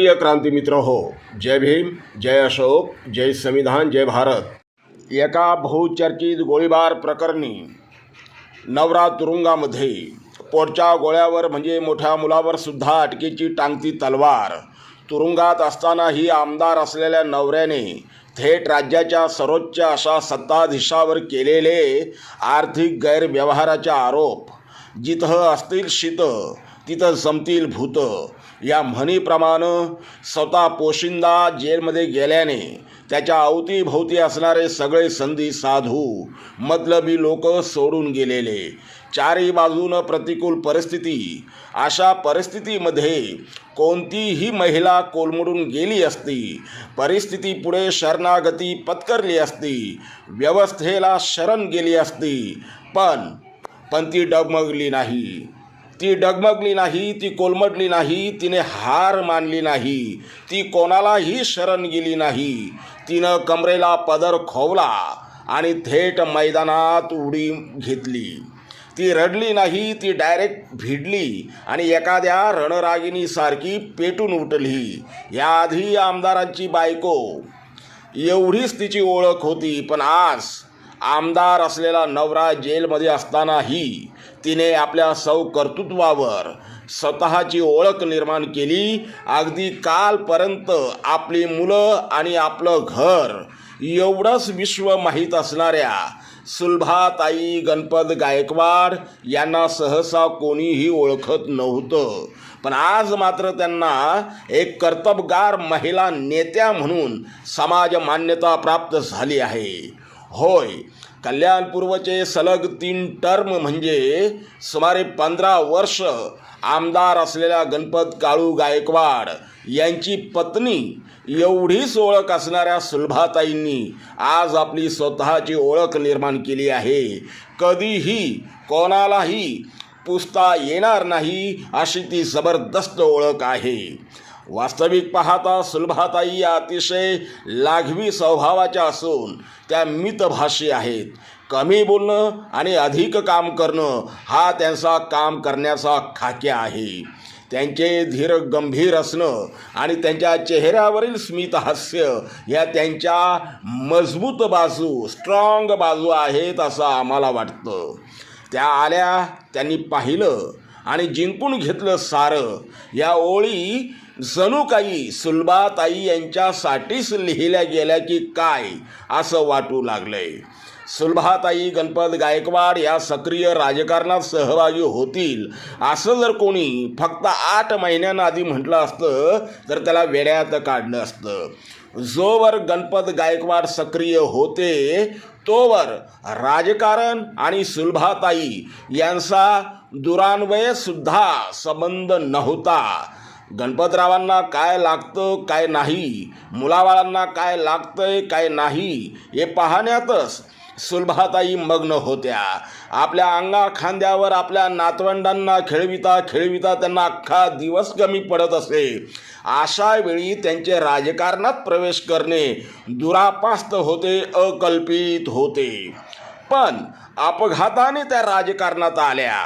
प्रिय क्रांतिमित्र हो जय भीम जय अशोक जय संविधान जय भारत. एका बहुचर्चित गोळीबार प्रकरणी नवरा तुरुंगामध्ये पोटच्या गोळ्यावर म्हणजे मोठ्या मुलावर सुद्धा अटकेची टांगती तलवार. तुरुंगात असतानाही आमदार असलेल्या नवऱ्याने थेट राज्याच्या सर्वोच्च अशा सत्ताधीशावर केलेले आर्थिक गैरव्यवहाराचे आरोप. जिथं असतील शीत तिथं जमतील भूतं. या म्हणीप्रमाणे स्वतः पोशिंदा जेलमध्ये गेल्याने त्याच्या अवतीभोवती असणारे सगळे संधी साधू मतलबी लोक सोडून गेलेले. चारही बाजूनं प्रतिकूल परिस्थिती. अशा परिस्थितीमध्ये कोणतीही महिला कोलमडून गेली असती परिस्थिती पुढे शरणागती पत्करली असती व्यवस्थेला शरण गेली असती पण पण ती डगमगली नाही. ती डगमगली नाही ती कोलमडली नाही तिने हार मानली नाही ती कोणालाही शरण गेली नाही. तिनं कमरेला पदर खोवला आणि थेट मैदानात उडी घेतली. ती रडली नाही ती डायरेक्ट भिडली आणि एखाद्या रणरागिणीसारखी पेटून उठली. याआधी आमदारांची बायको. एवढीच तिची ओळख होती पण आज आमदार असलेला नवरा जेलमध्ये असतानाही तिने आपल्या सौ कर्तृत्वावर स्वतःची ओळख निर्माण केली. अगदी कालपर्यंत आपली मुलं आणि आपलं घर एवढंच विश्व माहीत असणाऱ्या सुलभाताई गणपत गायकवाड यांना सहसा कोणीही ओळखत नव्हतं. पण आज मात्र त्यांना एक कर्तबगार महिला नेत्या म्हणून समाज मान्यता प्राप्त झाली आहे. होय कल्याणपूर्वचे सलग तीन टर्म म्हणजे सुमारे पंधरा वर्ष आमदार असलेल्या गणपत काळू गायकवाड यांची पत्नी एवढीच ओळख असणाऱ्या सुलभाताईंनी आज आपली स्वतःची ओळख निर्माण केली आहे. कधीही कोणालाही पुसता येणार नाही अशी ती जबरदस्त ओळख आहे. वास्तविक पाहता सुलभाताई या अतिशय लाघवी स्वभावाच्या असून त्या मितभाषी आहेत. कमी बोलणं आणि अधिक काम करणं हा त्यांचा काम करण्याचा खाक्या आहे. त्यांचे धीर गंभीर असणं आणि त्यांच्या चेहऱ्यावरील स्मितहास्य ह्या या त्यांच्या मजबूत बाजू स्ट्रॉंग बाजू आहेत असं आम्हाला वाटतं. त्या आल्या त्यांनी पाहिलं आणि जिंकून घेतलं सारं. या ओळी जणू काही सुलभाताई यांच्यासाठीच लिहिल्या गेल्या की काय असं वाटू लागलंय. सुलभाताई गणपत गायकवाड या सक्रिय राजकारणात सहभागी होतील असं जर कोणी फक्त आठ महिन्यांआधी म्हटलं असतं तर त्याला वेड्यात काढलं असतं. जोवर गणपत गायकवाड सक्रिय होते तोवर राजकारण आणि सुलभाताई यांचा दुरान्वयसुद्धा संबंध नव्हता. गणपतरावांना काय लागतं काय नाही मुलाबाळांना काय लागतंय काय नाही हे पाहण्यातच सुलभाताई मग्न होत्या. आपल्या अंगा खांद्यावर आपल्या नातवंडांना खेळविता खेळविता त्यांना अख्खा दिवस कमी पडत असे. अशा वेळी त्यांचे राजकारणात प्रवेश करणे दुरापास्त होते अकल्पित होते. पण अपघाताने त्या राजकारणात आल्या.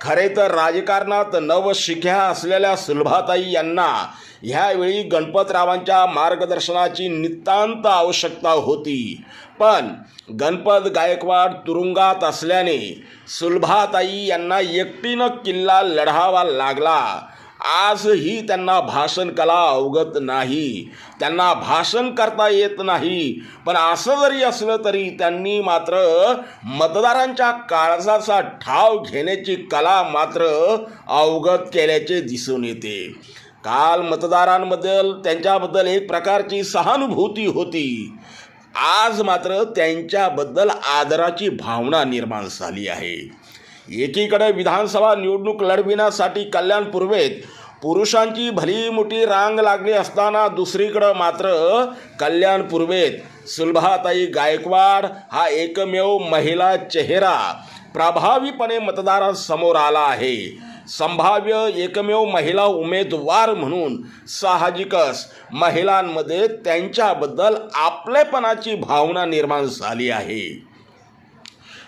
खरे तर राजकारणात नवशिख्या असलेल्या सुलभाताई यांना ह्यावेळी गणपतरावांच्या मार्गदर्शनाची नितांत आवश्यकता होती. पण गणपत गायकवाड तुरुंगात असल्याने सुलभाताई यांना एकटीनं किल्ला लढावा लागला. आजही त्यांना भाषण कला अवगत नाही. त्यांना भाषण करता येत नाही. पण असं जरी असलं तरी त्यांनी मात्र मतदारांच्या काळजाचा ठाव घेण्याची कला मात्र अवगत केल्याचे दिसून येते. काल मतदारांबद्दल त्यांच्याबद्दल एक प्रकारची सहानुभूती होती. आज मात्र त्यांच्याबद्दल आदराची भावना निर्माण झाली आहे. एकीकडे विधानसभा निवडणूक लढविण्यासाठी कल्याण पूर्वेत पुरुषांची भली मोठी रांग लागली असताना दुसरीकडं मात्र कल्याण पूर्वेत. सुलभाताई गायकवाड हा एकमेव महिला चेहरा प्रभावीपणे मतदारांसमोर आला आहे. संभाव्य एकमेव महिला उमेदवार म्हणून साहजिकच महिलांमध्ये त्यांच्याबद्दल आपलेपणाची भावना निर्माण झाली आहे.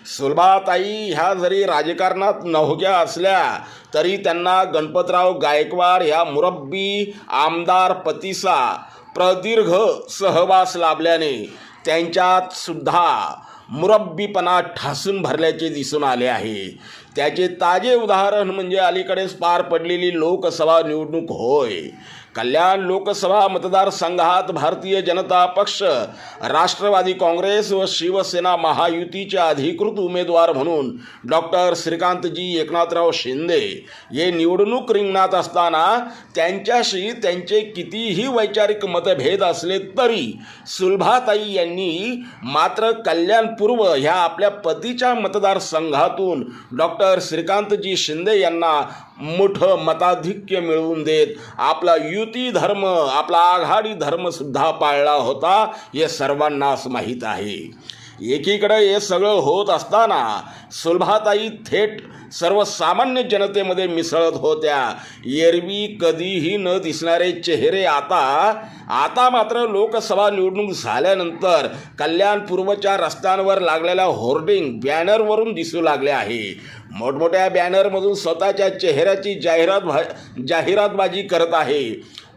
सुलभाताई ह्या जरी राजकारणात नवक्या असल्या तरी त्यांना गणपतराव गायकवाड ह्या मुरब्बी आमदार पतीचा प्रदीर्घ सहवास लाभल्याने त्यांच्यात सुद्धा मुरब्बीपणा ठासून भरल्याचे दिसून आले आहे. त्याचे ताजे उदाहरण म्हणजे अलीकडेच पार पडलेली लोकसभा निवडणूक होय. कल्याण लोकसभा मतदारसंघात भारतीय जनता पक्ष राष्ट्रवादी काँग्रेस व शिवसेना महायुतीचे अधिकृत उमेदवार म्हणून डॉक्टर श्रीकांतजी एकनाथराव शिंदे हे निवडणूक रिंगणात असताना त्यांच्याशी त्यांचे कितीही वैचारिक मतभेद असले तरी सुलभाताई यांनी मात्र कल्याणपूर्व ह्या आपल्या पतीच्या मतदारसंघातून डॉक्टर श्रीकांतजी शिंदे यांना मोठं मताधिक्य मिळवून देत आपला युती धर्म आपला आघाडी धर्म सुद्धा पाळला होता हे सर्वांनाच माहीत आहे. एकीकडे हे सगळं होत असताना सुलभाताई थेट सर्वसामान्य जनतेमध्ये मिसळत होत्या. एरवी कधीही न दिसणारे चेहरे आता आता मात्र लोकसभा निवडणूक झाल्यानंतर कल्याण पूर्वच्या रस्त्यांवर लागलेल्या होर्डिंग बॅनरवरून दिसू लागले आहे. मोठमोठ्या बॅनरमधून स्वतःच्या चेहऱ्याची जाहिरात भा जाहिरातबाजी करत आहे.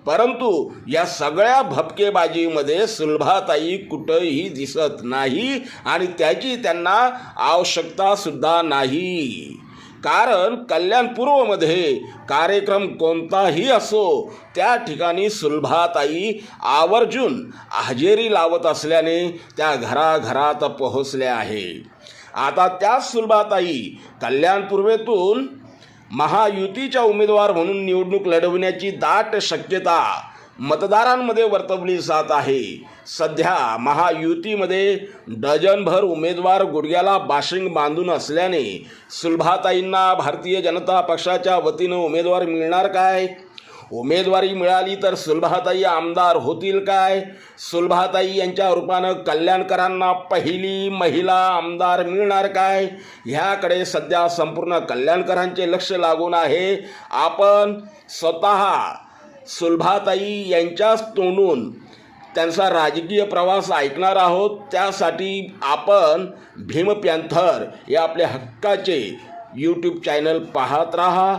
परंतु या सगळ्या भपकेबाजीमध्ये सुलभाताई कुठंही दिसत नाही आणि त्याची त्यांना आवश्यकतासुद्धा नाही. कारण कल्याणपूर्वमध्ये कार्यक्रम कोणताही असो त्या ठिकाणी सुलभाताई आवर्जून हजेरी लावत असल्याने त्या घराघरात पोहोचल्या आहे. आता त्याच सुलभाताई कल्याणपूर्वेतून महायुतीच्या उमेदवार म्हणून निवडणूक लढवण्याची दाट शक्यता मतदारांमध्ये वर्तवली जात आहे. सध्या महायुतीमध्ये डझनभर उमेदवार गुडघ्याला बाशिंग बांधून असल्याने सुलभाताईंना भारतीय जनता पक्षाच्या वतीनं उमेदवार मिळणार काय? उमेदवारी मिळाली तर सुलभाताई आमदार होतील काय? सुलभाताई यांच्या रूपानं कल्याणकरांना पहिली महिला आमदार मिळणार काय? ह्याकडे सध्या संपूर्ण कल्याणकरांचे लक्ष लागून आहे. आपण स्वतः सुलभाताई यांच्याच तोंडून त्यांचा राजकीय प्रवास ऐकणार आहोत. त्यासाठी आपण भीम पॅन्थर या आपल्या हक्काचे यूट्यूब चॅनल पाहत राहा.